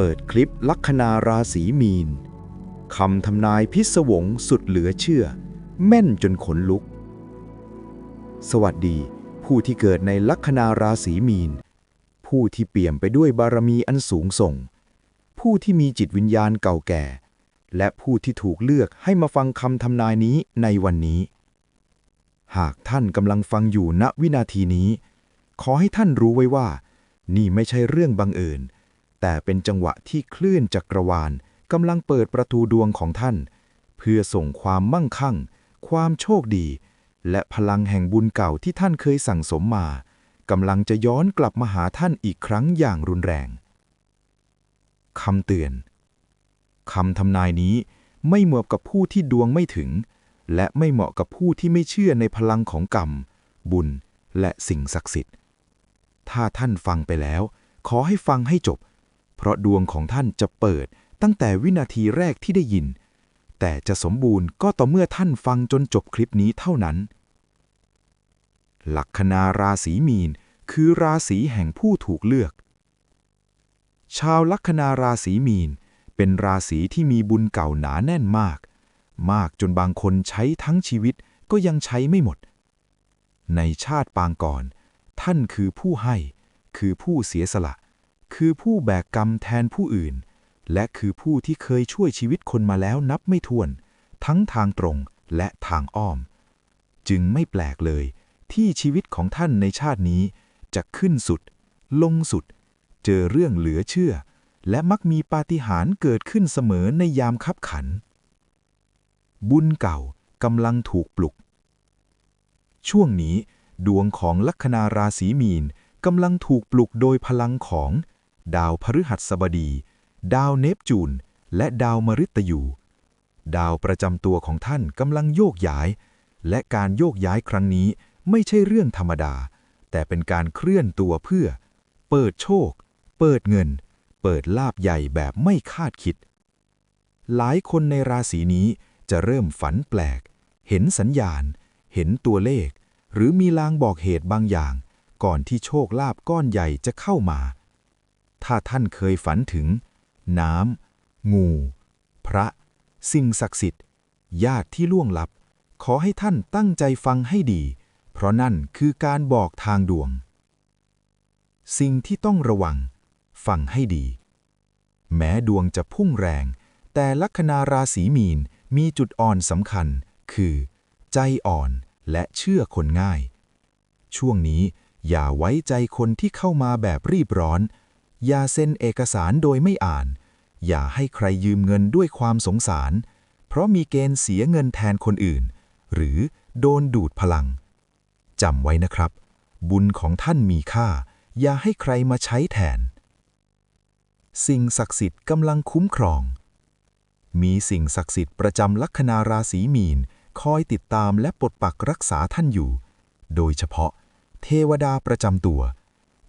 เปิดคลิปลัคนาราศีมีนคำทำนายพิศวงสุดเหลือเชื่อ แม่นจนขนลุก สวัสดี ผู้ที่เกิดในลัคนาราศีมีน ผู้ที่เปี่ยมไปด้วยบารมีอันสูงส่ง ผู้ที่มีจิตวิญญาณเก่าแก่ และผู้ที่ถูกเลือกให้มาฟังคำทำนายนี้ในวันนี้ หากท่านกำลังฟังอยู่ณวินาทีนี้ ขอให้ท่านรู้ไว้ว่า นี่ไม่ใช่เรื่องบังเอิญ แต่เป็นจังหวะที่คลื่นจักรวาลกำลังเปิดประตูดวงของท่าน เพื่อส่งความมั่งคั่ง ความโชคดี และพลังแห่งบุญเก่าที่ท่านเคยสั่งสมมากำลังจะย้อนกลับมาหาท่านอีกครั้งอย่างรุนแรงคำเตือนคำทำนายนี้ไม่เหมาะกับผู้ที่ดวงไม่ถึง และไม่เหมาะกับผู้ที่ไม่เชื่อในพลังของกรรม บุญ และสิ่งศักดิ์สิทธิ์ ถ้าท่านฟังไปแล้ว ขอให้ฟังให้จบ เพราะดวงของท่านจะเปิดตั้งแต่วินาทีแรกที่ได้ยิน แต่จะสมบูรณ์ก็ต่อเมื่อท่านฟังจนจบคลิปนี้เท่านั้น ลัคนาราศีมีน คือราศีแห่งผู้ถูกเลือก ชาวลัคนาราศีมีน เป็นราศีที่มีบุญเก่าหนาแน่นมาก มากจนบางคนใช้ทั้งชีวิตก็ยังใช้ไม่หมด ในชาติปางก่อน ท่านคือผู้ให้ คือผู้เสียสละ คือผู้แบกกรรมแทนผู้อื่น และคือผู้ที่เคยช่วยชีวิตคนมาแล้วนับไม่ถ้วน ทั้งทางตรงและทางอ้อม จึงไม่แปลกเลย ที่ชีวิตของท่านในชาตินี้จะขึ้นสุด ลงสุด เจอเรื่องเหลือเชื่อ และมักมีปาฏิหาริย์เกิดขึ้นเสมอในยามคับขัน บุญเก่ากำลังถูกปลุก ช่วงนี้ดวงของลัคนาราศีมีนกำลังถูกปลุกโดยพลังของ ดาวพฤหัสบดี ดาวเนปจูน และดาวมฤตยู ดาวประจำตัวของท่านกำลังโยกย้าย และการโยกย้ายครั้งนี้ไม่ใช่เรื่องธรรมดา แต่เป็นการเคลื่อนตัวเพื่อ เปิดโชค เปิดเงิน เปิดลาบใหญ่แบบไม่คาดคิด หลายคนในราศีนี้จะเริ่มฝันแปลก เห็นสัญญาณ เห็นตัวเลข หรือมีลางบอกเหตุบางอย่าง ก่อนที่โชคลาภก้อนใหญ่จะเข้ามา ถ้าท่านเคยฝันถึง น้ำ งู พระ สิ่งศักดิ์สิทธิ์ ญาติที่ล่วงลับ ขอให้ท่านตั้งใจฟังให้ดี เพราะนั่นคือการบอกทางดวง สิ่งที่ต้องระวัง ฟังให้ดี แม้ดวงจะพุ่งแรง แต่ลัคนาราศีมีนมีจุดอ่อนสำคัญ คือ ใจอ่อนและเชื่อคนง่าย ช่วงนี้อย่าไว้ใจคนที่เข้ามาแบบรีบร้อน อย่าเซ็นเอกสารโดยไม่อ่าน อย่าให้ใครยืมเงินด้วยความสงสาร เพราะมีเกณฑ์เสียเงินแทนคนอื่น หรือโดนดูดพลังจำไว้นะครับ บุญของท่านมีค่า อย่าให้ใครมาใช้แทน สิ่งศักดิ์สิทธิ์กำลังคุ้มครอง มีสิ่งศักดิ์สิทธิ์ประจำลัคนาราศีมีน คอยติดตามและปกปักรักษาท่านอยู่ โดยเฉพาะ เทวดาประจำตัว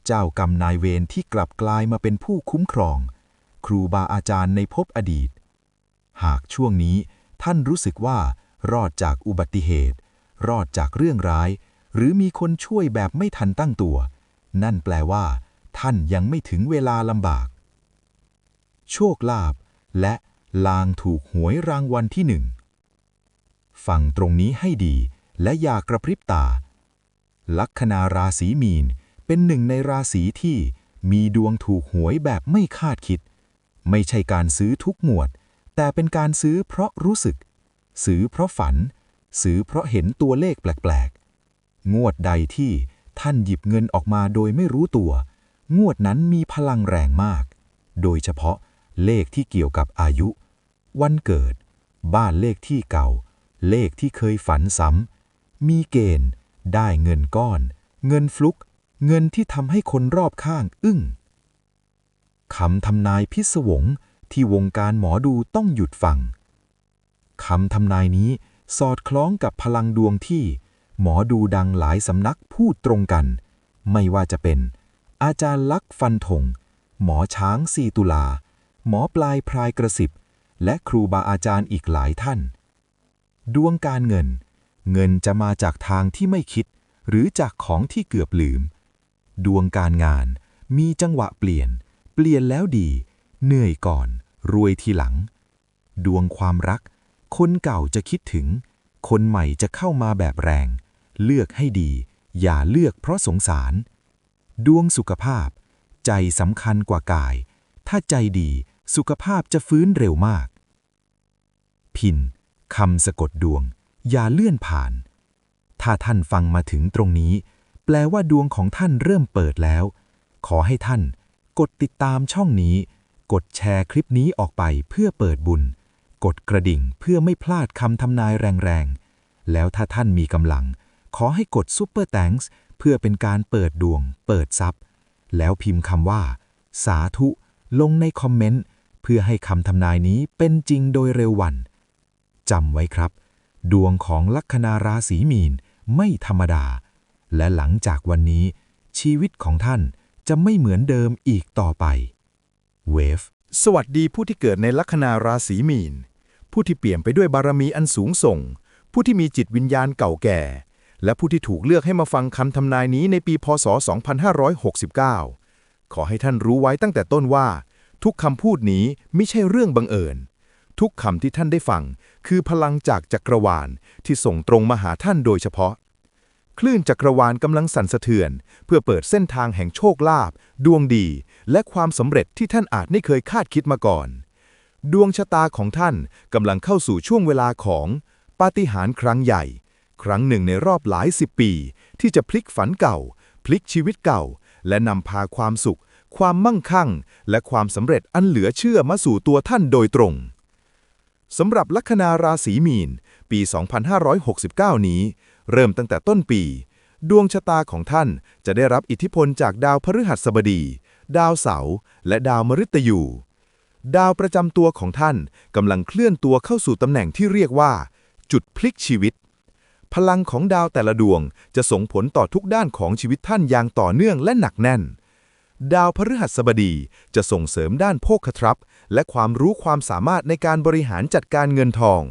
เจ้ากรรมนายเวรที่กลับกลายมาเป็นผู้คุ้มครอง ครูบาอาจารย์ในภพอดีต หากช่วงนี้ท่านรู้สึกว่า รอดจากอุบัติเหตุ รอดจากเรื่องร้าย หรือมีคนช่วยแบบไม่ทันตั้งตัว นั่นแปลว่า ท่านยังไม่ถึงเวลาลำบาก โชคลาภและลางถูกหวยรางวัลที่หนึ่งฟังตรงนี้ให้ดีและอย่ากระพริบตา ลัคนาราศีมีน เป็นหนึ่งในราศีที่มีดวงถูกหวยแบบไม่คาดคิด ไม่ใช่การซื้อทุกงวด แต่เป็นการซื้อเพราะรู้สึก ซื้อเพราะฝัน ซื้อเพราะเห็นตัวเลขแปลกๆ งวดใดที่ท่านหยิบเงินออกมาโดยไม่รู้ตัว งวดนั้นมีพลังแรงมาก โดยเฉพาะเลขที่เกี่ยวกับอายุ วันเกิด บ้านเลขที่เก่า เลขที่เคยฝันซ้ำมีเกณฑ์ ได้เงินก้อน เงินฟลุก เงินที่ทำให้คนรอบข้างอึ้งคำทำนายพิศวงที่วงการหมอดูต้องหยุดฟังคำทำนายนี้สอดคล้องกับพลังดวงที่ หมอดูดังหลายสำนักพูดตรงกัน ไม่ว่าจะเป็น อาจารย์ลักษ์ฟันธงหมอช้างสีตุลา หมอปลายพรายกระสิบ และครูบาอาจารย์อีกหลายท่าน ดวงการเงิน เงินจะมาจากทางที่ไม่คิด หรือจากของที่เกือบลืม ดวงการงาน มีจังหวะเปลี่ยน เปลี่ยนแล้วดี เหนื่อยก่อน รวยทีหลัง ดวงความรัก คนเก่าจะคิดถึง คนใหม่จะเข้ามาแบบแรง เลือกให้ดี อย่าเลือกเพราะสงสาร ดวงสุขภาพ ใจสำคัญกว่ากาย ถ้าใจดีสุขภาพจะฟื้นเร็วมาก พินคำสะกดดวง อย่าเลื่อนผ่าน ถ้าท่านฟังมาถึงตรงนี้ แปลว่าดวงของท่านเริ่มเปิดแล้ว ขอให้ท่าน กดติดตามช่องนี้ กดแชร์คลิปนี้ออกไปเพื่อเปิดบุญ กดกระดิ่งเพื่อไม่พลาดคำทำนายแรงๆ แล้วถ้าท่านมีกำลัง ขอให้กดซุปเปอร์แตงส์เพื่อเป็นการเปิดดวง เปิดทรัพย์ แล้วพิมพ์คำว่า สาธุ ลงในคอมเมนต์ เพื่อให้คำทำนายนี้เป็นจริงโดยเร็ววันจำไว้ครับ ดวงของลัคนาราศีมีนไม่ธรรมดา และหลังจากวันนี้ ชีวิตของท่านจะไม่เหมือนเดิมอีกต่อไปเวฟสวัสดีผู้ที่เกิดในลัคนาราศีมีน ผู้ที่เปลี่ยมไปด้วยบารมีอันสูงส่ง ผู้ที่มีจิตวิญญาณเก่าแก่ และผู้ที่ถูกเลือกให้มาฟังคำทำนายนี้ในปีพศ 2569 ขอให้ท่านรู้ไว้ตั้งแต่ต้นว่า ทุกคำพูดนี้ไม่ใช่เรื่องบังเอิญ ทุกคำที่ท่านได้ฟัง คือพลังจากจักรวาลที่ส่งตรงมาหาท่านโดยเฉพาะ คลื่นจักรวาลกำลังสั่นสะเทือน เพื่อเปิดเส้นทางแห่งโชคลาภดวงดี และความสำเร็จที่ท่านอาจไม่เคยคาดคิดมาก่อน ดวงชะตาของท่านกำลังเข้าสู่ช่วงเวลาของปาฏิหาริย์ครั้งใหญ่ ครั้งหนึ่งในรอบหลายสิบปี ที่จะพลิกฝันเก่า พลิกชีวิตเก่า และนำพาความสุข ความมั่งคั่ง และความสำเร็จอันเหลือเชื่อมาสู่ตัวท่านโดยตรงสำหรับลัคนาราศีมีน ปี 2569 นี้ เริ่มตั้งแต่ต้นปี ดวงชะตาของท่านจะได้รับอิทธิพลจากดาวพฤหัสบดี ดาวเสาร์และดาวมฤตยู ดาวประจำตัวของท่านกำลังเคลื่อนตัวเข้าสู่ตำแหน่งที่เรียกว่า จุดพลิกชีวิต พลังของดาวแต่ละดวงจะส่งผลต่อทุกด้านของชีวิตท่านอย่างต่อเนื่องและหนักแน่นดาวพฤหัสบดีจะส่งเสริมด้านโภคทรัพย์ และความรู้ความสามารถในการบริหารจัดการเงินทอง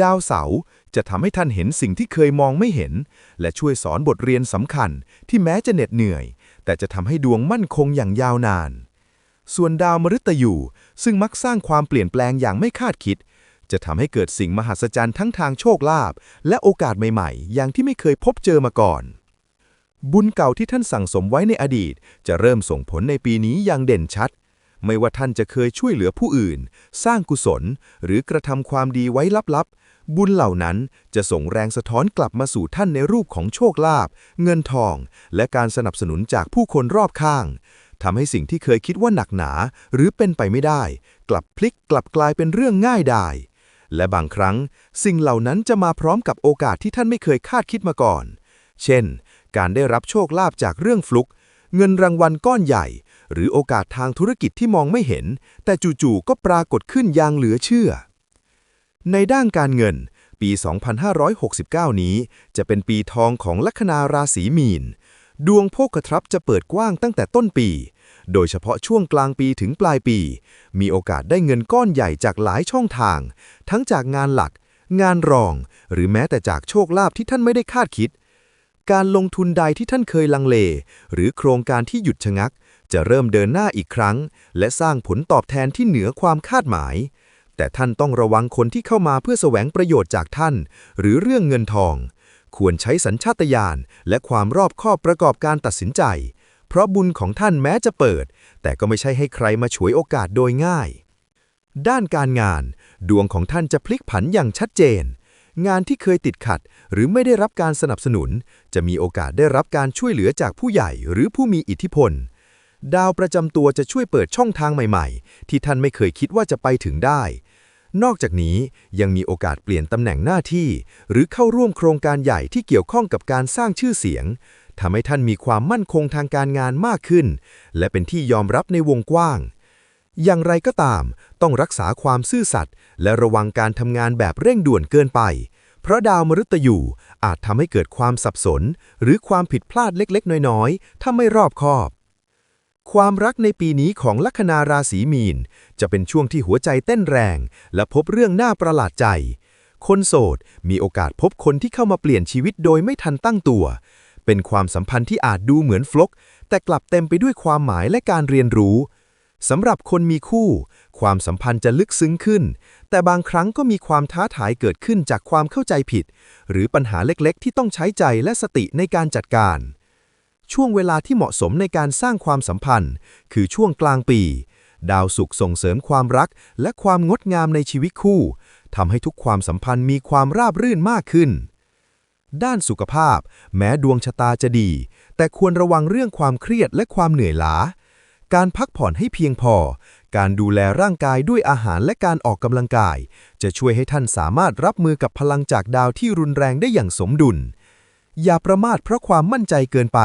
ดาวเสาร์จะทำให้ท่านเห็นสิ่งที่เคยมองไม่เห็น และช่วยสอนบทเรียนสำคัญที่แม้จะเหน็ดเหนื่อย แต่จะทำให้ดวงมั่นคงอย่างยาวนาน ส่วนดาวมฤตยูซึ่งมักสร้างความเปลี่ยนแปลงอย่างไม่คาดคิด จะทำให้เกิดสิ่งมหัศจรรย์ทั้งทางโชคลาภและโอกาสใหม่ๆ อย่างที่ไม่เคยพบเจอมาก่อน บุญเก่าที่ท่านสั่งสมไว้ในอดีต จะเริ่มส่งผลในปีนี้อย่างเด่นชัด ไม่ว่าท่านจะเคยช่วยเหลือผู้อื่น สร้างกุศล หรือกระทำความดีไว้ลับๆ บุญเหล่านั้นจะส่งแรงสะท้อนกลับมาสู่ท่านในรูปของโชคลาภเงินทอง และการสนับสนุนจากผู้คนรอบข้างทำให้สิ่งที่เคยคิดว่าหนักหนา หรือเป็นไปไม่ได้ กลับพลิกกลับกลายเป็นเรื่องง่ายไดายและบางครั้ง สิ่งเหล่านั้นจะมาพร้อมกับโอกาสที่ท่านไม่เคยคาดคิดมาก่อน เช่น การได้รับโชคลาภจากเรื่องฟลุก เงินรางวัลก้อนใหญ่ หรือโอกาสทางธุรกิจที่มองไม่เห็น แต่จู่ๆก็ปรากฏขึ้นอย่างเหลือเชื่อ ในด้านการเงิน ปี 2569 นี้ จะเป็นปีทองของลัคนาราศีมีน ดวงโภคทรัพย์จะเปิดกว้างตั้งแต่ต้นปี โดยเฉพาะช่วงกลางปีถึงปลายปี มีโอกาสได้เงินก้อนใหญ่จากหลายช่องทาง ทั้งจากงานหลัก งานรอง หรือแม้แต่จากโชคลาภที่ท่านไม่ได้คาดคิดการลงทุนใดที่ท่านเคยลังเล หรือโครงการที่หยุดชะงัก จะเริ่มเดินหน้าอีกครั้ง และสร้างผลตอบแทนที่เหนือความคาดหมาย แต่ท่านต้องระวังคนที่เข้ามาเพื่อแสวงประโยชน์จากท่าน หรือเรื่องเงินทอง ควรใช้สัญชาตญาณและความรอบคอบประกอบการตัดสินใจ เพราะบุญของท่านแม้จะเปิด แต่ก็ไม่ใช่ให้ใครมาฉวยโอกาสโดยง่าย ด้านการงาน ดวงของท่านจะพลิกผันอย่างชัดเจนงานที่เคยติดขัด หรือไม่ได้รับการสนับสนุน จะมีโอกาสได้รับการช่วยเหลือจากผู้ใหญ่หรือผู้มีอิทธิพล ดาวประจำตัวจะช่วยเปิดช่องทางใหม่ๆ ที่ท่านไม่เคยคิดว่าจะไปถึงได้ นอกจากนี้ยังมีโอกาสเปลี่ยนตำแหน่งหน้าที่ หรือเข้าร่วมโครงการใหญ่ที่เกี่ยวข้องกับการสร้างชื่อเสียงทำให้ท่านมีความมั่นคงทางการงานมากขึ้น และเป็นที่ยอมรับในวงกว้าง อย่างไรก็ตาม ต้องรักษาความซื่อสัตย์และระวังการทำงานแบบเร่งด่วนเกินไป เพราะดาวมฤตยูอาจทำให้เกิดความสับสน หรือความผิดพลาดเล็กๆ น้อยๆ ถ้าไม่รอบคอบ ความรักในปีนี้ของลัคนาราศีมีน จะเป็นช่วงที่หัวใจเต้นแรง และพบเรื่องน่าประหลาดใจ คนโสดมีโอกาสพบคนที่เข้ามาเปลี่ยนชีวิตโดยไม่ทันตั้งตัว เป็นความสัมพันธ์ที่อาจดูเหมือนฟลก แต่กลับเต็มไปด้วยความหมายและการเรียนรู้สำหรับคนมีคู่ ความสัมพันธ์จะลึกซึ้งขึ้น แต่บางครั้งก็มีความท้าทายเกิดขึ้นจากความเข้าใจผิด หรือปัญหาเล็กๆ ที่ต้องใช้ใจและสติในการจัดการ ช่วงเวลาที่เหมาะสมในการสร้างความสัมพันธ์ คือช่วงกลางปี ดาวศุกร์ส่งเสริมความรัก และความงดงามในชีวิตคู่ทำให้ทุกความสัมพันธ์มีความราบรื่นมากขึ้น ด้านสุขภาพ แม้ดวงชะตาจะดี แต่ควรระวังเรื่องความเครียดและความเหนื่อยล้า การพักผ่อนให้เพียงพอ การดูแลร่างกายด้วยอาหารและการออกกำลังกาย จะช่วยให้ท่านสามารถรับมือกับพลังจากดาวที่รุนแรงได้อย่างสมดุล อย่าประมาทเพราะความมั่นใจเกินไป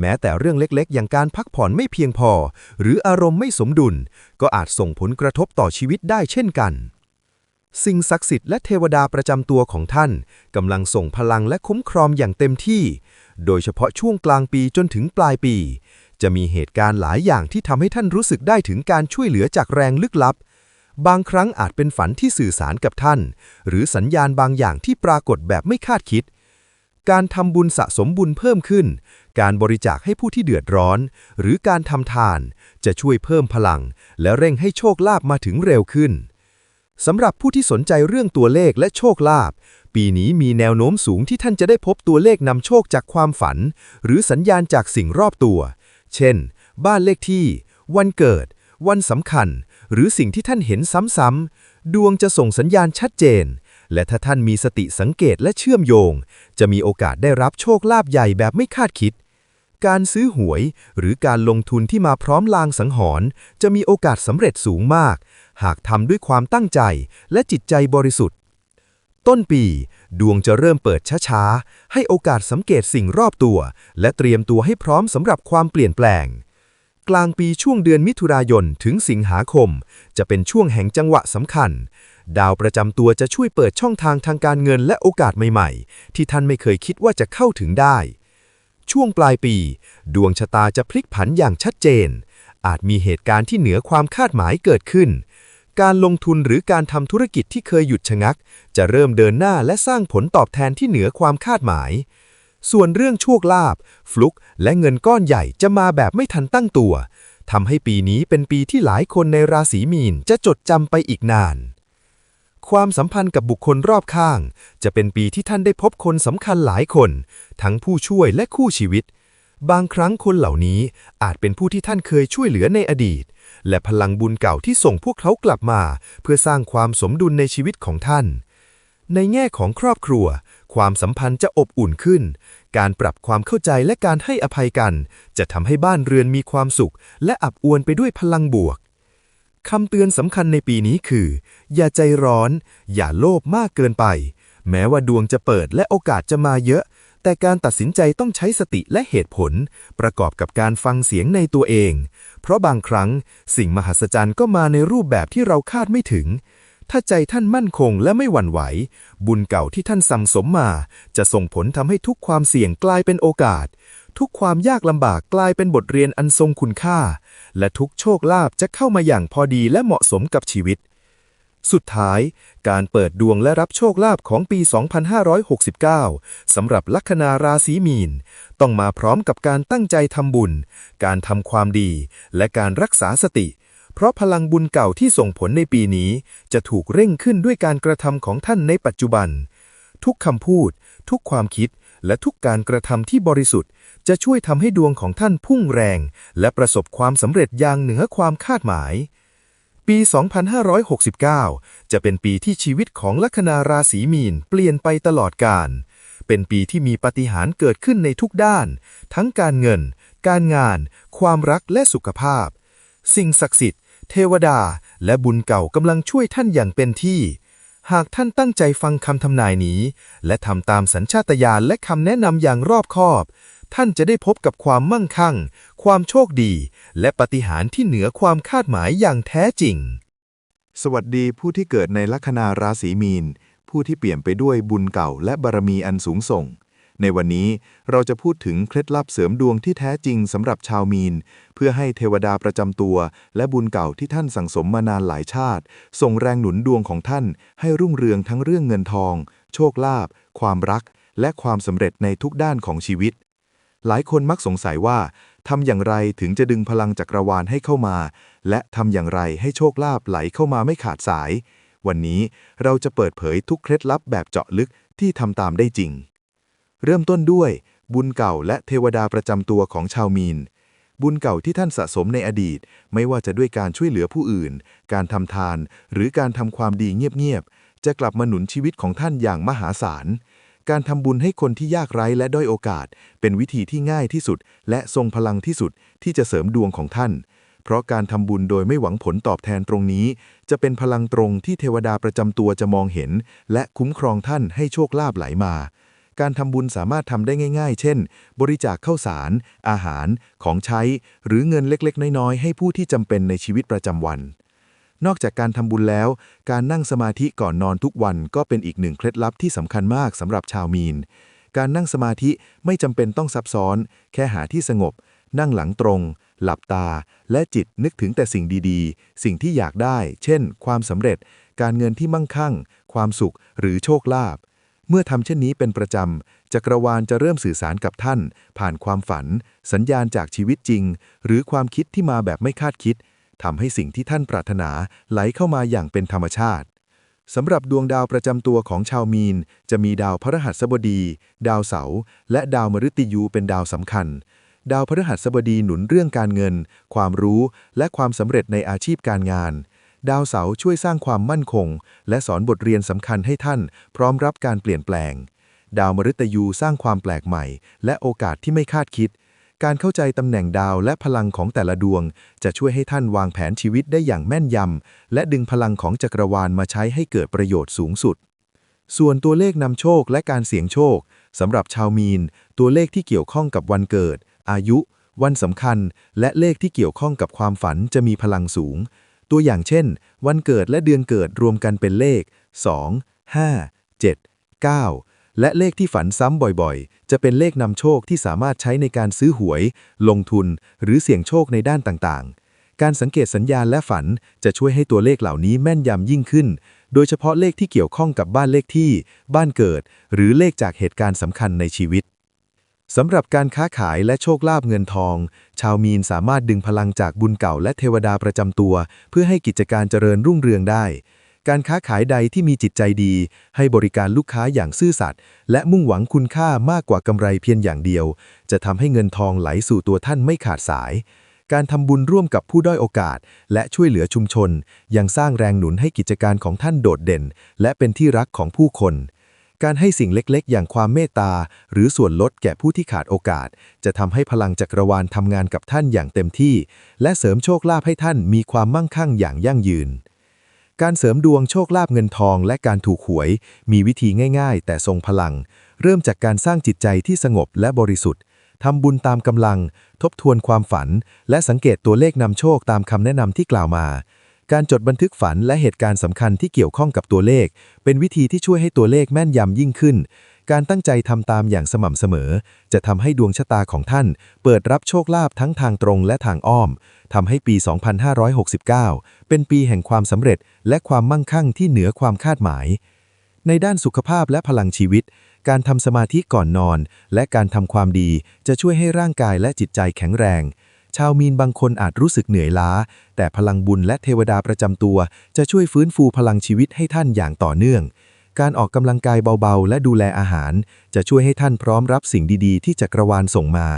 แม้แต่เรื่องเล็กๆ อย่างการพักผ่อนไม่เพียงพอ หรืออารมณ์ไม่สมดุล ก็อาจส่งผลกระทบต่อชีวิตได้เช่นกัน สิ่งศักดิ์สิทธิ์และเทวดาประจำตัวของท่านกำลังส่งพลังและคุ้มครองอย่างเต็มที่ โดยเฉพาะช่วงกลางปีจนถึงปลายปี จะมีเหตุการณ์หลายอย่างที่ทำให้ท่านรู้สึกได้ถึงการช่วยเหลือจากแรงลึกลับ บางครั้งอาจเป็นฝันที่สื่อสารกับท่าน หรือสัญญาณบางอย่างที่ปรากฏแบบไม่คาดคิดการทำบุญสะสมบุญเพิ่มขึ้น การบริจาคให้ผู้ที่เดือดร้อน หรือการทำทาน จะช่วยเพิ่มพลัง และเร่งให้โชคลาภมาถึงเร็วขึ้นสำหรับผู้ที่สนใจเรื่องตัวเลขและโชคลาภปีนี้มีแนวโน้มสูงที่ท่านจะได้พบตัวเลขนำโชคจากความฝัน หรือสัญญาณจากสิ่งรอบตัว เช่น บ้านเลขที่ วันเกิด วันสำคัญ หรือสิ่งที่ท่านเห็นซ้ำๆดวงจะส่งสัญญาณชัดเจน และถ้าท่านมีสติสังเกตและเชื่อมโยง จะมีโอกาสได้รับโชคลาภใหญ่แบบไม่คาดคิด การซื้อหวย หรือการลงทุนที่มาพร้อมลางสังหรณ์จะมีโอกาสสำเร็จสูงมาก หากทำด้วยความตั้งใจและจิตใจบริสุทธิ์ ต้นปี ดวงจะเริ่มเปิดช้าๆ ให้โอกาสสังเกตสิ่งรอบตัว และเตรียมตัวให้พร้อมสำหรับความเปลี่ยนแปลง กลางปีช่วงเดือนมิถุนายนถึงสิงหาคม จะเป็นช่วงแห่งจังหวะสำคัญ ดาวประจำตัวจะช่วยเปิดช่องทางทางการเงินและโอกาสใหม่ ๆ ที่ท่านไม่เคยคิดว่าจะเข้าถึงได้ ช่วงปลายปี ดวงชะตาจะพลิกผันอย่างชัดเจน อาจมีเหตุการณ์ที่เหนือความคาดหมายเกิดขึ้น การลงทุนหรือการทำธุรกิจที่เคยหยุดชะงัก จะเริ่มเดินหน้าและสร้างผลตอบแทนที่เหนือความคาดหมาย ส่วนเรื่องโชคลาภฟลุกและเงินก้อนใหญ่จะมาแบบไม่ทันตั้งตัวทำให้ปีนี้เป็นปีที่หลายคนในราศีมีนจะจดจำไปอีกนาน ความสัมพันธ์กับบุคคลรอบข้าง จะเป็นปีที่ท่านได้พบคนสำคัญหลายคน ทั้งผู้ช่วยและคู่ชีวิต บางครั้งคนเหล่านี้อาจเป็นผู้ที่ท่านเคยช่วยเหลือในอดีต และพลังบุญเก่าที่ส่งพวกเขากลับมา เพื่อสร้างความสมดุลในชีวิตของท่าน ในแง่ของครอบครัว ความสัมพันธ์จะอบอุ่นขึ้น การปรับความเข้าใจและการให้อภัยกัน จะทำให้บ้านเรือนมีความสุข และอับอวนไปด้วยพลังบวก คำเตือนสำคัญในปีนี้คือ อย่าใจร้อน อย่าโลภมากเกินไป แม้ว่าดวงจะเปิดและโอกาสจะมาเยอะ แต่การตัดสินใจต้องใช้สติและเหตุผล ประกอบกับการฟังเสียงในตัวเอง เพราะบางครั้งสิ่งมหัศจรรย์ก็มาในรูปแบบที่เราคาดไม่ถึง ถ้าใจท่านมั่นคงและไม่หวั่นไหว บุญเก่าที่ท่านสั่งสมมา จะส่งผลทำให้ทุกความเสี่ยงกลายเป็นโอกาส ทุกความยากลำบากกลายเป็นบทเรียนอันทรงคุณค่า และทุกโชคลาภจะเข้ามาอย่างพอดีและเหมาะสมกับชีวิต สุดท้าย การเปิดดวงและรับโชคลาภของปี 2569 สำหรับลัคนาราศีมีน ต้องมาพร้อมกับการตั้งใจทำบุญ การทำความดี และการรักษาสติ เพราะพลังบุญเก่าที่ส่งผลในปีนี้ จะถูกเร่งขึ้นด้วยการกระทำของท่านในปัจจุบัน ทุกคำพูด ทุกความคิดและทุกการกระทำที่บริสุทธิ์ จะช่วยทำให้ดวงของท่านพุ่งแรง และประสบความสำเร็จอย่างเหนือความคาดหมาย ปี 2569 จะเป็นปีที่ชีวิตของลัคนาราศีมีนเปลี่ยนไปตลอดกาลเป็นปีที่มีปาฏิหาริย์เกิดขึ้นในทุกด้าน ทั้งการเงิน การงาน ความรักและสุขภาพ สิ่งศักดิ์สิทธิ์ เทวดา และบุญเก่ากำลังช่วยท่านอย่างเป็นที่ หากท่านตั้งใจฟังคำทำนายนี้ และทำตามสัญชาตญาณและคำแนะนำอย่างรอบคอบ ท่านจะได้พบกับความมั่งคั่ง ความโชคดี และปฏิหารที่เหนือความคาดหมายอย่างแท้จริง สวัสดีผู้ที่เกิดในลัคนาราศีมีน ผู้ที่เปลี่ยมไปด้วยบุญเก่าและบารมีอันสูงส่ง ในวันนี้เราจะพูดถึงเคล็ดลับเสริมดวงที่แท้จริงสำหรับชาวมีน เพื่อให้เทวดาประจำตัว และบุญเก่าที่ท่านสั่งสมมานานหลายชาติ ส่งแรงหนุนดวงของท่าน ให้รุ่งเรืองทั้งเรื่องเงินทอง โชคลาภความรักและความสำเร็จในทุกด้านของชีวิต หลายคนมักสงสัยว่าทำอย่างไรถึงจะดึงพลังจักรวาลให้เข้ามา และทำอย่างไรให้โชคลาภไหลเข้ามาไม่ขาดสาย วันนี้เราจะเปิดเผยทุกเคล็ดลับแบบเจาะลึกที่ทำตามได้จริง เริ่มต้นด้วย บุญเก่าและเทวดาประจำตัวของชาวมีน บุญเก่าที่ท่านสะสมในอดีต ไม่ว่าจะด้วยการช่วยเหลือผู้อื่น การทำทาน หรือการทำความดีเงียบๆจะกลับมาหนุนชีวิตของท่านอย่างมหาศาล การทำบุญให้คนที่ยากไร้และด้อยโอกาส เป็นวิธีที่ง่ายที่สุด และทรงพลังที่สุดที่จะเสริมดวงของท่าน เพราะการทำบุญโดยไม่หวังผลตอบแทนตรงนี้ จะเป็นพลังตรงที่เทวดาประจำตัวจะมองเห็น และคุ้มครองท่านให้โชคลาภไหลมา การทำบุญสามารถทำได้ง่าย ๆ เช่น บริจาคข้าวสาร อาหาร ของใช้ หรือเงินเล็กๆ น้อยๆ ให้ผู้ที่จำเป็นในชีวิตประจำวัน นอกจากการทำบุญแล้ว การนั่งสมาธิก่อนนอนทุกวันก็เป็นอีกหนึ่งเคล็ดลับที่สำคัญมากสำหรับชาวมีน การนั่งสมาธิไม่จำเป็นต้องซับซ้อน แค่หาที่สงบ นั่งหลังตรง หลับตา และจิตนึกถึงแต่สิ่งดีๆ สิ่งที่อยากได้ เช่น ความสำเร็จ การเงินที่มั่งคั่ง ความสุข หรือโชคลาภเมื่อทำเช่นนี้เป็นประจำ จักรวาลจะเริ่มสื่อสารกับท่าน ผ่านความฝัน สัญญาณจากชีวิตจริง หรือความคิดที่มาแบบไม่คาดคิด ทำให้สิ่งที่ท่านปรารถนาไหลเข้ามาอย่างเป็นธรรมชาติสำหรับดวงดาวประจำตัวของชาวมีน จะมีดาวพฤหัสบดี ดาวเสาร์และดาวมฤตยูเป็นดาวสำคัญ ดาวพฤหัสบดีหนุนเรื่องการเงิน ความรู้และความสำเร็จในอาชีพการงาน ดาวเสาร์ช่วยสร้างความมั่นคง และสอนบทเรียนสำคัญให้ท่าน พร้อมรับการเปลี่ยนแปลง ดาวมฤตยูสร้างความแปลกใหม่ และโอกาสที่ไม่คาดคิด การเข้าใจตำแหน่งดาวและพลังของแต่ละดวง จะช่วยให้ท่านวางแผนชีวิตได้อย่างแม่นยำ และดึงพลังของจักรวาลมาใช้ให้เกิดประโยชน์สูงสุด ส่วนตัวเลขนำโชคและการเสี่ยงโชคสำหรับชาวมีน ตัวเลขที่เกี่ยวข้องกับวันเกิด อายุ วันสำคัญ และเลขที่เกี่ยวข้องกับความฝันจะมีพลังสูง ตัวอย่างเช่น วันเกิดและเดือนเกิดรวมกันเป็นเลข 2 5 7 9 และเลขที่ฝันซ้ำบ่อยๆ จะเป็นเลขนำโชคที่สามารถใช้ในการซื้อหวย ลงทุน หรือเสี่ยงโชคในด้านต่างๆ การสังเกตสัญญาณและฝันจะช่วยให้ตัวเลขเหล่านี้แม่นยำยิ่งขึ้น โดยเฉพาะเลขที่เกี่ยวข้องกับบ้านเลขที่ บ้านเกิด หรือเลขจากเหตุการณ์สำคัญในชีวิตสำหรับการค้าขายและโชคลาภเงินทอง ชาวมีนสามารถดึงพลังจากบุญเก่าและเทวดาประจำตัว เพื่อให้กิจการเจริญรุ่งเรืองได้ การค้าขายใดที่มีจิตใจดี ให้บริการลูกค้าอย่างซื่อสัตย์และมุ่งหวังคุณค่ามากกว่ากำไรเพียงอย่างเดียว จะทำให้เงินทองไหลสู่ตัวท่านไม่ขาดสาย การทำบุญร่วมกับผู้ด้อยโอกาส และช่วยเหลือชุมชน ยังสร้างแรงหนุนให้กิจการของท่านโดดเด่น และเป็นที่รักของผู้คนการให้สิ่งเล็กๆ อย่างความเมตตา หรือส่วนลดแก่ผู้ที่ขาดโอกาส จะทำให้พลังจักรวาลทำงานกับท่านอย่างเต็มที่ และเสริมโชคลาภให้ท่านมีความมั่งคั่งอย่างยั่งยืน การเสริมดวงโชคลาภเงินทองและการถูกหวย มีวิธีง่ายๆ แต่ทรงพลัง เริ่มจากการสร้างจิตใจที่สงบและบริสุทธิ์ทำบุญตามกำลัง ทบทวนความฝัน และสังเกตตัวเลขนำโชคตามคำแนะนำที่กล่าวมา การจดบันทึกฝันและเหตุการณ์สำคัญที่เกี่ยวข้องกับตัวเลข เป็นวิธีที่ช่วยให้ตัวเลขแม่นยำยิ่งขึ้น การตั้งใจทำตามอย่างสม่ำเสมอ จะทำให้ดวงชะตาของท่าน เปิดรับโชคลาภทั้งทางตรงและทางอ้อมทำให้ปี 2569 เป็นปีแห่งความสำเร็จและความมั่งคั่งที่เหนือความคาดหมาย ในด้านสุขภาพและพลังชีวิต การทำสมาธิก่อนนอน และการทำความดีจะช่วยให้ร่างกายและจิตใจแข็งแรง ชาวมีนบางคนอาจรู้สึกเหนื่อยล้า แต่พลังบุญและเทวดาประจำตัว จะช่วยฟื้นฟูพลังชีวิตให้ท่านอย่างต่อเนื่อง การออกกำลังกายเบาๆ และดูแลอาหาร จะช่วยให้ท่านพร้อมรับสิ่งดีๆ ที่จักรวาลส่งมา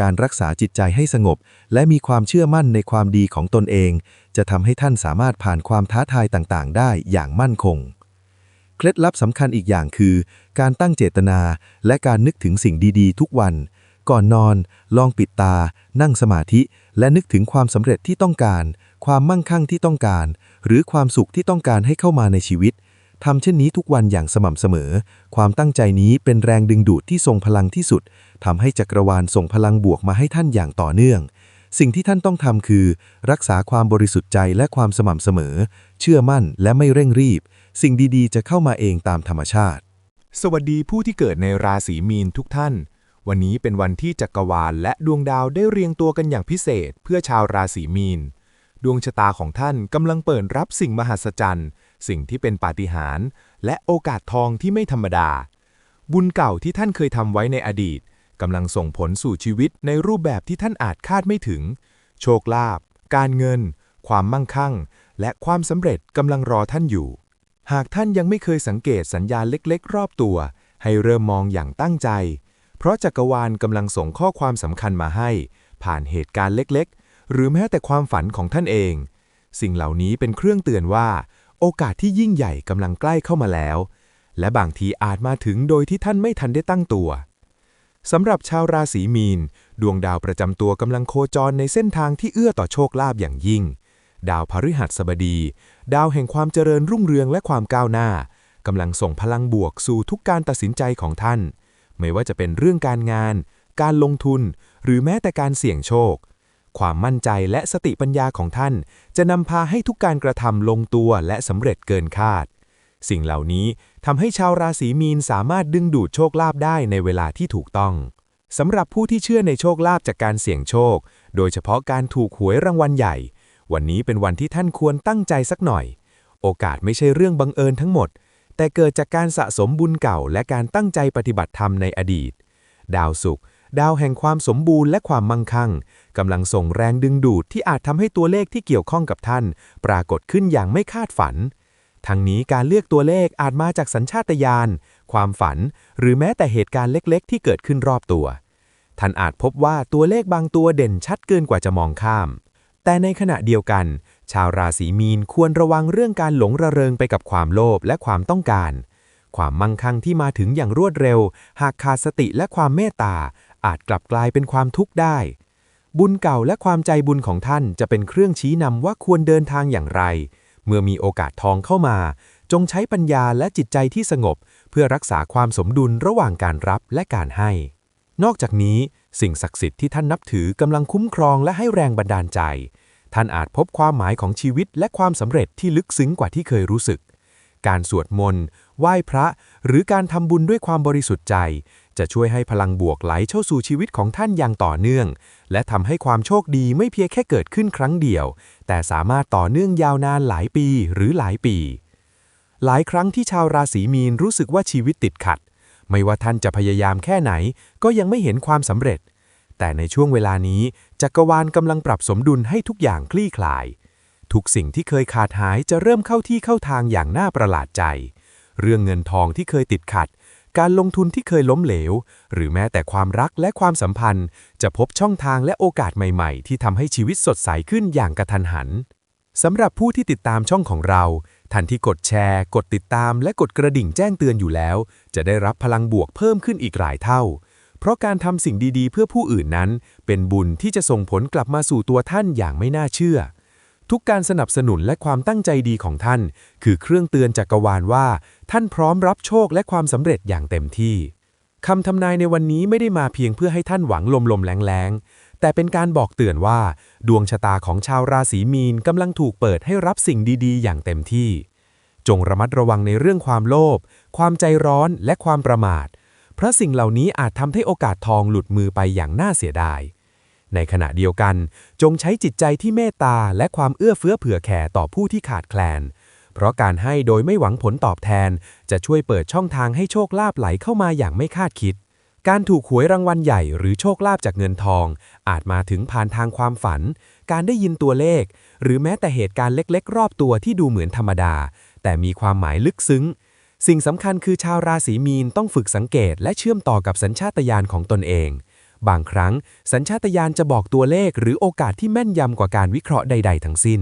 การรักษาจิตใจให้สงบ และมีความเชื่อมั่นในความดีของตนเอง จะทำให้ท่านสามารถผ่านความท้าทายต่างๆ ได้อย่างมั่นคง เคล็ดลับสำคัญอีกอย่างคือ การตั้งเจตนา และการนึกถึงสิ่งดีๆ ทุกวัน ก่อนนอน ลองปิดตา นั่งสมาธิ และนึกถึงความสำเร็จที่ต้องการ ความมั่งคั่งที่ต้องการ หรือความสุขที่ต้องการให้เข้ามาในชีวิต ทำเช่นนี้ทุกวันอย่างสม่ำเสมอ ความตั้งใจนี้เป็นแรงดึงดูดที่ทรงพลังที่สุดทำให้จักรวาลส่งพลังบวกมาให้ท่านอย่างต่อเนื่อง สิ่งที่ท่านต้องทำคือ รักษาความบริสุทธิ์ใจและความสม่ำเสมอ เชื่อมั่นและไม่เร่งรีบ สิ่งดีๆ จะเข้ามาเองตามธรรมชาติ สวัสดีผู้ที่เกิดในราศีมีนทุกท่าน วันนี้เป็นวันที่จักรวาลและดวงดาวได้เรียงตัวกันอย่างพิเศษ เพื่อชาวราศีมีน ดวงชะตาของท่านกำลังเปิดรับสิ่งมหัศจรรย์ สิ่งที่เป็นปาฏิหาริย์และโอกาสทองที่ไม่ธรรมดา บุญเก่าที่ท่านเคยทำไว้ในอดีตกำลังส่งผลสู่ชีวิตในรูปแบบที่ท่านอาจคาดไม่ถึง โชคลาภการเงิน ความมั่งคั่ง และความสำเร็จกำลังรอท่านอยู่ หากท่านยังไม่เคยสังเกตสัญญาณเล็กๆ รอบตัว ให้เริ่มมองอย่างตั้งใจ เพราะจักรวาลกำลังส่งข้อความสำคัญมาให้ ผ่านเหตุการณ์เล็กๆ หรือแม้แต่ความฝันของท่านเอง สิ่งเหล่านี้เป็นเครื่องเตือนว่า โอกาสที่ยิ่งใหญ่กำลังใกล้เข้ามาแล้ว และบางทีอาจมาถึงโดยที่ท่านไม่ทันได้ตั้งตัวสำหรับชาวราศีมีน ดวงดาวประจำตัวกำลังโคจรในเส้นทางที่เอื้อต่อโชคลาภอย่างยิ่ง ดาวพฤหัสบดี ดาวแห่งความเจริญรุ่งเรืองและความก้าวหน้ากำลังส่งพลังบวกสู่ทุกการตัดสินใจของท่าน ไม่ว่าจะเป็นเรื่องการงาน การลงทุน หรือแม้แต่การเสี่ยงโชค ความมั่นใจและสติปัญญาของท่าน จะนำพาให้ทุกการกระทำลงตัวและสำเร็จเกินคาด สิ่งเหล่านี้ทำให้ชาวราศีมีนสามารถดึงดูดโชคลาภได้ในเวลาที่ถูกต้องสำหรับผู้ที่เชื่อในโชคลาภจากการเสี่ยงโชค โดยเฉพาะการถูกหวยรางวัลใหญ่ วันนี้เป็นวันที่ท่านควรตั้งใจสักหน่อย โอกาสไม่ใช่เรื่องบังเอิญทั้งหมด แต่เกิดจากการสะสมบุญเก่าและการตั้งใจปฏิบัติธรรมในอดีต ดาวศุกร์ ดาวแห่งความสมบูรณ์และความมั่งคั่งกำลังส่งแรงดึงดูดที่อาจทำให้ตัวเลขที่เกี่ยวข้องกับท่าน ปรากฏขึ้นอย่างไม่คาดฝัน ทั้งนี้การเลือกตัวเลขอาจมาจากสัญชาตญาณความฝัน หรือแม้แต่เหตุการณ์เล็กๆ ที่เกิดขึ้นรอบตัว ท่านอาจพบว่าตัวเลขบางตัวเด่นชัดเกินกว่าจะมองข้าม แต่ในขณะเดียวกัน ชาวราศีมีนควรระวังเรื่องการหลงระเริงไปกับความโลภและความต้องการความมั่งคั่งที่มาถึงอย่างรวดเร็ว หากขาดสติและความเมตตา อาจกลับกลายเป็นความทุกข์ได้ บุญเก่าและความใจบุญของท่านจะเป็นเครื่องชี้นำว่าควรเดินทางอย่างไร เมื่อมีโอกาสทองเข้ามา จงใช้ปัญญาและจิตใจที่สงบ เพื่อรักษาความสมดุลระหว่างการรับและการให้ นอกจากนี้ สิ่งศักดิ์สิทธิ์ที่ท่านนับถือกำลังคุ้มครองและให้แรงบันดาลใจ ท่านอาจพบความหมายของชีวิตและความสำเร็จที่ลึกซึ้งกว่าที่เคยรู้สึกการสวดมนต์ ไหว้พระ หรือการทำบุญด้วยความบริสุทธิ์ใจ จะช่วยให้พลังบวกไหลเข้าสู่ชีวิตของท่านอย่างต่อเนื่อง และทำให้ความโชคดีไม่เพียงแค่เกิดขึ้นครั้งเดียว แต่สามารถต่อเนื่องยาวนานหลายปีหรือหลายปี หลายครั้งที่ชาวราศีมีนรู้สึกว่าชีวิตติดขัด ไม่ว่าท่านจะพยายามแค่ไหน ก็ยังไม่เห็นความสำเร็จ แต่ในช่วงเวลานี้จักรวาลกำลังปรับสมดุลให้ทุกอย่างคลี่คลาย ทุกสิ่งที่เคยขาดหายจะเริ่มเข้าที่เข้าทางอย่างน่าประหลาดใจ เรื่องเงินทองที่เคยติดขัด การลงทุนที่เคยล้มเหลว หรือแม้แต่ความรักและความสัมพันธ์ จะพบช่องทางและโอกาสใหม่ๆ ที่ทำให้ชีวิตสดใสขึ้นอย่างกระทันหันสำหรับผู้ที่ติดตามช่องของเรา ท่านที่กดแชร์ กดติดตามและกดกระดิ่งแจ้งเตือนอยู่แล้ว จะได้รับพลังบวกเพิ่มขึ้นอีกหลายเท่า เพราะการทำสิ่งดีๆ เพื่อผู้อื่นนั้น เป็นบุญที่จะส่งผลกลับมาสู่ตัวท่านอย่างไม่น่าเชื่อ ทุกการสนับสนุนและความตั้งใจดีของท่าน คือเครื่องเตือนจักรวาลว่า ท่านพร้อมรับโชคและความสำเร็จอย่างเต็มที่คำทำนายในวันนี้ไม่ได้มาเพียงเพื่อให้ท่านหวังลมๆแรงๆ แต่เป็นการบอกเตือนว่า ดวงชะตาของชาวราศีมีนกำลังถูกเปิดให้รับสิ่งดีๆ อย่างเต็มที่ จงระมัดระวังในเรื่องความโลภความใจร้อนและความประมาท เพราะสิ่งเหล่านี้อาจทำให้โอกาสทองหลุดมือไปอย่างน่าเสียดาย ในขณะเดียวกัน จงใช้จิตใจที่เมตตาและความเอื้อเฟื้อเผื่อแผ่ต่อผู้ที่ขาดแคลน เพราะการให้โดยไม่หวังผลตอบแทน จะช่วยเปิดช่องทางให้โชคลาภไหลเข้ามาอย่างไม่คาดคิด การถูกหวยรางวัลใหญ่หรือโชคลาภจากเงินทอง อาจมาถึงผ่านทางความฝัน การได้ยินตัวเลข หรือแม้แต่เหตุการณ์เล็กๆ รอบตัวที่ดูเหมือนธรรมดา แต่มีความหมายลึกซึ้งสิ่งสำคัญคือชาวราศีมีนต้องฝึกสังเกตและเชื่อมต่อกับสัญชาตญาณของตนเอง บางครั้ง สัญชาตญาณจะบอกตัวเลขหรือโอกาสที่แม่นยำกว่าการวิเคราะห์ใด ๆ ทั้งสิ้น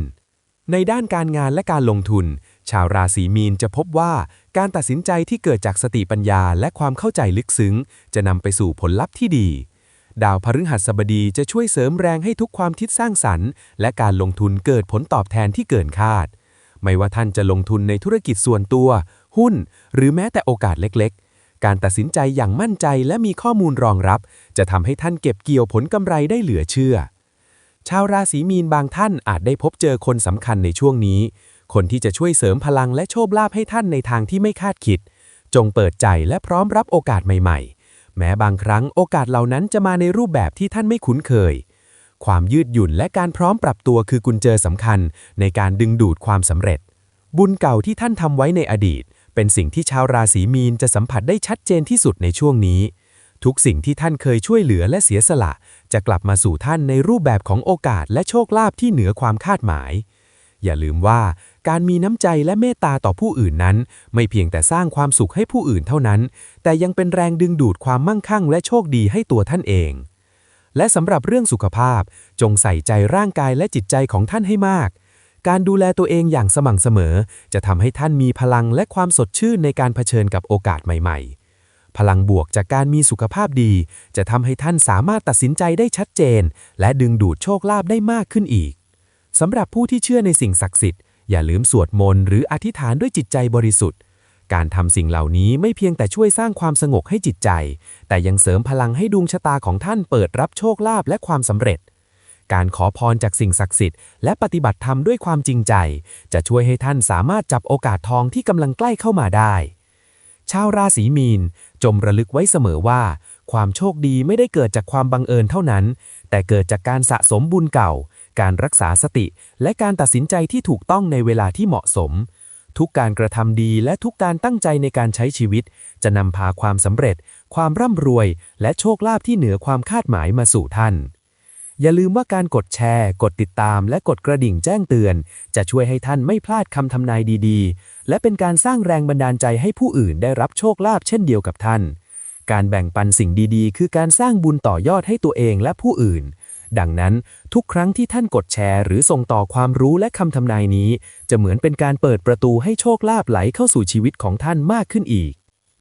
ในด้านการงานและการลงทุน ชาวราศีมีนจะพบว่า การตัดสินใจที่เกิดจากสติปัญญาและความเข้าใจลึกซึ้ง จะนำไปสู่ผลลัพธ์ที่ดี ดาวพฤหัสบดีจะช่วยเสริมแรงให้ทุกความคิดสร้างสรรค์ และการลงทุนเกิดผลตอบแทนที่เกินคาด ไม่ว่าท่านจะลงทุนในธุรกิจส่วนตัว หุ้น หรือแม้แต่โอกาสเล็กๆ การตัดสินใจอย่างมั่นใจและมีข้อมูลรองรับ จะทำให้ท่านเก็บเกี่ยวผลกำไรได้เหลือเชื่อ ชาวราศีมีนบางท่านอาจได้พบเจอคนสำคัญในช่วงนี้ คนที่จะช่วยเสริมพลังและโชคลาภให้ท่านในทางที่ไม่คาดคิด จงเปิดใจและพร้อมรับโอกาสใหม่ ๆ แม้บางครั้งโอกาสเหล่านั้นจะมาในรูปแบบที่ท่านไม่คุ้นเคย ความยืดหยุ่นและการพร้อมปรับตัวคือกุญแจสำคัญ ในการดึงดูดความสำเร็จ บุญเก่าที่ท่านทำไว้ในอดีต เป็นสิ่งที่ชาวราศีมีนจะสัมผัสได้ชัดเจนที่สุดในช่วงนี้ ทุกสิ่งที่ท่านเคยช่วยเหลือและเสียสละ จะกลับมาสู่ท่านในรูปแบบของโอกาสและโชคลาภที่เหนือความคาดหมาย อย่าลืมว่าการมีน้ำใจและเมตตาต่อผู้อื่นนั้น ไม่เพียงแต่สร้างความสุขให้ผู้อื่นเท่านั้น แต่ยังเป็นแรงดึงดูดความมั่งคั่งและโชคดีให้ตัวท่านเองและสำหรับเรื่องสุขภาพ จงใส่ใจร่างกายและจิตใจของท่านให้มาก การดูแลตัวเองอย่างสม่ำเสมอ จะทำให้ท่านมีพลังและความสดชื่นในการเผชิญกับโอกาสใหม่ๆ พลังบวกจากการมีสุขภาพดี จะทำให้ท่านสามารถตัดสินใจได้ชัดเจน และดึงดูดโชคลาภได้มากขึ้นอีกสำหรับผู้ที่เชื่อในสิ่งศักดิ์สิทธิ์อย่าลืมสวดมนต์หรืออธิษฐานด้วยจิตใจบริสุทธิ์ การทำสิ่งเหล่านี้ไม่เพียงแต่ช่วยสร้างความสงบให้จิตใจ แต่ยังเสริมพลังให้ดวงชะตาของท่านเปิดรับโชคลาภและความสำเร็จ การขอพรจากสิ่งศักดิ์สิทธิ์และปฏิบัติธรรมด้วยความจริงใจ จะช่วยให้ท่านสามารถจับโอกาสทองที่กำลังใกล้เข้ามาได้ ชาวราศีมีน จมระลึกไว้เสมอว่า ความโชคดีไม่ได้เกิดจากความบังเอิญเท่านั้น แต่เกิดจากการสะสมบุญเก่า การรักษาสติ และการตัดสินใจที่ถูกต้องในเวลาที่เหมาะสม ทุกการกระทำดีและทุกการตั้งใจในการใช้ชีวิต จะนำพาความสำเร็จ ความร่ำรวย และโชคลาภที่เหนือความคาดหมายมาสู่ท่าน อย่าลืมว่าการกดแชร์ กดติดตาม และกดกระดิ่งแจ้งเตือน จะช่วยให้ท่านไม่พลาดคำทำนายดีๆ และเป็นการสร้างแรงบันดาลใจให้ผู้อื่นได้รับโชคลาภเช่นเดียวกับท่าน การแบ่งปันสิ่งดีๆ คือการสร้างบุญต่อยอดให้ตัวเองและผู้อื่น ดังนั้นทุกครั้งที่ท่านกดแชร์ หรือส่งต่อความรู้และคำทำนายนี้ จะเหมือนเป็นการเปิดประตูให้โชคลาภไหลเข้าสู่ชีวิตของท่านมากขึ้นอีก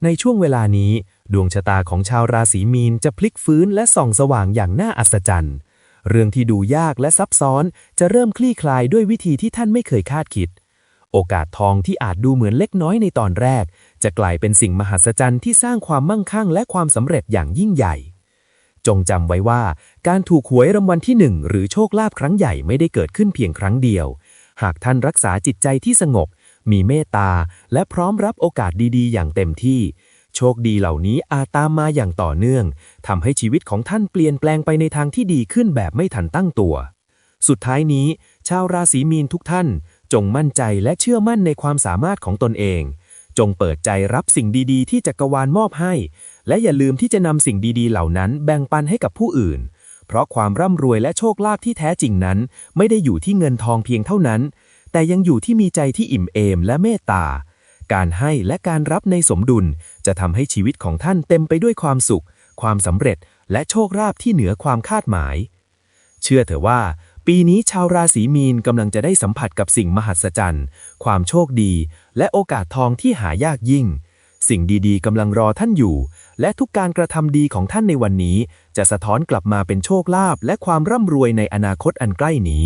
ในช่วงเวลานี้ ดวงชะตาของชาวราศีมีนจะพลิกฟื้นและส่องสว่างอย่างน่าอัศจรรย์ เรื่องที่ดูยากและซับซ้อนจะเริ่มคลี่คลายด้วยวิธีที่ท่านไม่เคยคาดคิด โอกาสทองที่อาจดูเหมือนเล็กน้อยในตอนแรก จะกลายเป็นสิ่งมหัศจรรย์ที่สร้างความมั่งคั่งและความสำเร็จอย่างยิ่งใหญ่ จงจำไว้ว่า การถูกหวยรางวัลที่หนึ่งหรือโชคลาภครั้งใหญ่ไม่ได้เกิดขึ้นเพียงครั้งเดียว หากท่านรักษาจิตใจที่สงบ มีเมตตา และพร้อมรับโอกาสดีๆ อย่างเต็มที่ โชคดีเหล่านี้อาจตามมาอย่างต่อเนื่องทำให้ชีวิตของท่านเปลี่ยนแปลงไปในทางที่ดีขึ้นแบบไม่ทันตั้งตัว สุดท้ายนี้ ชาวราศีมีนทุกท่าน จงมั่นใจและเชื่อมั่นในความสามารถของตนเอง จงเปิดใจรับสิ่งดีๆ ที่จักรวาลมอบให้ และอย่าลืมที่จะนำสิ่งดีๆ เหล่านั้นแบ่งปันให้กับผู้อื่น เพราะความร่ำรวยและโชคลาภที่แท้จริงนั้น ไม่ได้อยู่ที่เงินทองเพียงเท่านั้น แต่ยังอยู่ที่มีใจที่อิ่มเอมและเมตตา การให้และการรับในสมดุล จะทำให้ชีวิตของท่านเต็มไปด้วยความสุข ความสำเร็จ และโชคลาภที่เหนือความคาดหมาย เชื่อเถอะว่า ปีนี้ชาวราศีมีนกำลังจะได้สัมผัสกับสิ่งมหัศจรรย์ ความโชคดี และโอกาสทองที่หายากยิ่ง สิ่งดีๆกำลังรอท่านอยู่ และทุกการกระทำดีของท่านในวันนี้ จะสะท้อนกลับมาเป็นโชคลาภและความร่ำรวยในอนาคตอันใกล้นี้